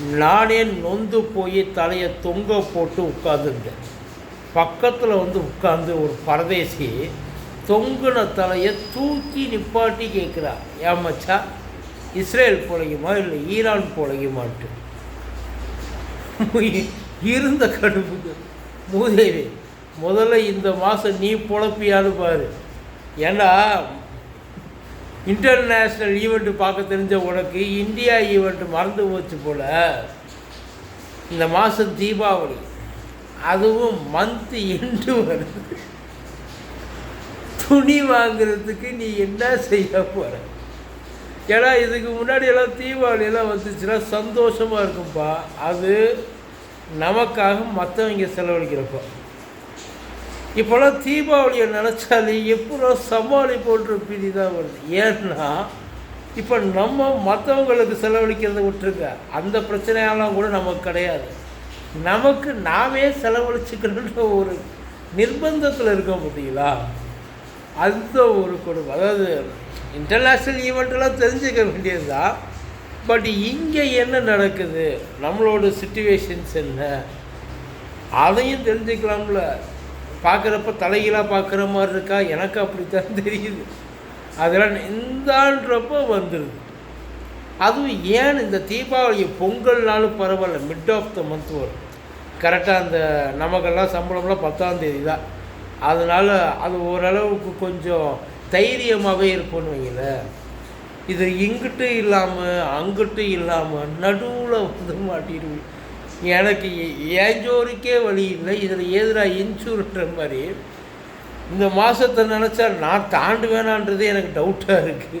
நானே நொந்து போய் தலையை தொங்க போட்டு உட்காந்துருந்தேன் பக்கத்தில் வந்து உட்காந்து ஒரு பரதேசி தொங்குன தலையை தூக்கி நிப்பாட்டி கேட்குறா ஏமாச்சா இஸ்ரேல் போலையுமா இல்லை ஈரான் பிழைக்குமான்ட்டு இருந்த கடுப்புக்கு மூதேவி முதல்ல இந்த மாதம் நீ பொழப்பியான்னு பாரு. ஏன்னா இன்டர்நேஷ்னல் ஈவெண்ட்டு பார்க்க தெரிஞ்ச உனக்கு இந்தியா ஈவெண்ட்டு மறந்து போச்சு போல். இந்த மாதம் தீபாவளி. அதுவும் மந்த் எண்டு வருது துணி வாங்குறதுக்கு நீ என்ன செய்ய போகிற ஏன்னா இதுக்கு முன்னாடி எல்லாம் தீபாவளியெல்லாம் வந்துச்சுன்னா சந்தோஷமாக இருக்கும்ப்பா அது நமக்காக மற்றவங்க செலவழிக்கிறப்போ. இப்போல்லாம் தீபாவளியை நினச்சாலே எப்போ சமாளிப்போன்ற பீதி தான் வருது. ஏன்னா இப்போ நம்ம மற்றவங்களுக்கு செலவழிக்கிறத விட்டுருங்க. அந்த பிரச்சனையெல்லாம் கூட நமக்கு கிடையாது. நமக்கு நாமே செலவழிச்சுக்கணுன்ற ஒரு நிர்பந்தத்தில் இருக்கோம் பார்த்தீங்களா? அந்த ஒரு கொடுமை. அதாவது இன்டர்நேஷ்னல் ஈவெண்ட்டெல்லாம் தெரிஞ்சுக்க வேண்டியது தான் பட் இங்கே என்ன நடக்குது? நம்மளோட சுச்சுவேஷன்ஸ் என்ன? அதையும் தெரிஞ்சுக்கலாம்ல. பார்க்குறப்ப தலைகீழாக பார்க்குற மாதிரி இருக்கா? எனக்கு அப்படித்தான் தெரியுது. அதெல்லாம் இந்தான்றப்போ வந்துடுது அதுவும் ஏன் இந்த தீபாவளி பொங்கல்னாலும் பரவாயில்ல மிட் ஆஃப் த மந்த் வரும். கரெக்டாக அந்த நமக்கெல்லாம் சம்பளம்லாம் பத்தாம் தேதி தான். அதனால் அது ஓரளவுக்கு கொஞ்சம் தைரியமாகவே இருப்போம்னு வைங்களேன் இது இங்கிட்டு இல்லாமல் அங்கிட்டு இல்லாமல் நடுவில் வந்து மாட்டிடுவேன் எனக்கு ஏஞ்சோருக்கே வழி இல்லை. இதில் எதிராக இன்சூர்ன்ற மாதிரி? இந்த மாதத்தை நினச்சா நான் தாண்டு வேணான்றதே எனக்கு டவுட்டாக இருக்குது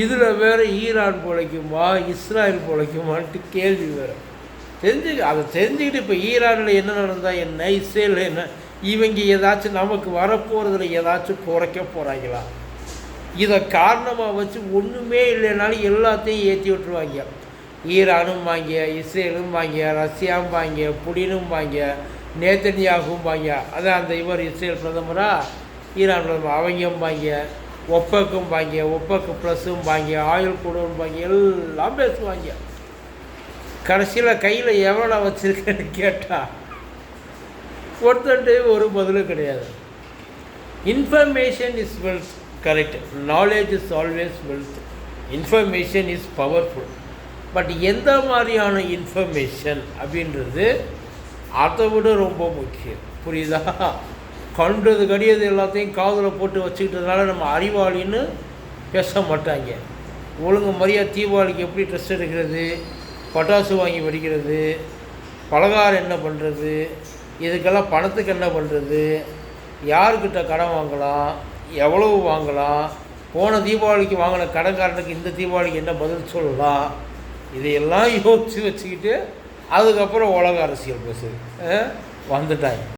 இதில் வேறு ஈரான் பிழைக்குமா இஸ்ராயல் பிழைக்குமான்ட்டு கேள்வி வேறு. தெரிஞ்சு அதை தெரிஞ்சுக்கிட்டு இப்போ ஈரானில் என்ன நடந்தால் என்ன இஸ்ரேலில் என்ன இவங்க ஏதாச்சும் நமக்கு வரப்போகிறதுல ஏதாச்சும் குறைக்க போகிறாங்களா இதை காரணமாக வச்சு ஒன்றுமே இல்லைனாலும் எல்லாத்தையும் ஏற்றி விட்டுருவாங்க. ஈரானும் வாங்கிய இஸ்ரேலும் வாங்கிய ரஷ்யாவும் வாங்க புடினும் வாங்கிய நேத்தன்யாகும் வாங்கிய. அதான் அந்த இவர் இஸ்ரேல் பிரதமராக ஈரான் பிரதமர். அவங்களும் வாங்கிய ஒப்பக்கும் வாங்கிய ஒப்பக்கு ப்ளஸ்ஸும் வாங்கிய ஆயில் கூடவும் வாங்கி எல்லாம் பேசுவாங்க கடைசியில் கையில் எவ்வளோ வச்சுருக்கேன்னு கேட்டால் ஒருத்தன்ட்டு ஒரு பதிலும் கிடையாது. Information is wealth correct knowledge is always wealth information is powerful but எந்த மாதிரியான இன்ஃபர்மேஷன் அப்படின்றது அதை விட ரொம்ப முக்கியம். புரியுதா? கண்டது கடியது எல்லாத்தையும் காதில் போட்டு வச்சுக்கிட்டதுனால நம்ம அறிவாளின்னு பேச மாட்டாங்க. ஒழுங்கு மரியாதை தீபாவளிக்கு எப்படி ட்ரெஸ் எடுக்கிறது பட்டாசு வாங்கி வெடிக்கிறது பலகாரம் என்ன பண்ணுறது இதுக்கெல்லாம் பணத்துக்கு என்ன பண்ணுறது யாருக்கிட்ட கடன் வாங்கலாம் எவ்வளவு வாங்கலாம் போன தீபாவளிக்கு வாங்கின கடன்காரனுக்கு இந்த தீபாவளிக்கு என்ன பதில் சொல்லலாம் இதையெல்லாம் யோசித்து வச்சுக்கிட்டு அதுக்கப்புறம் உலக அரசியல் பேசுது வந்துட்டாங்க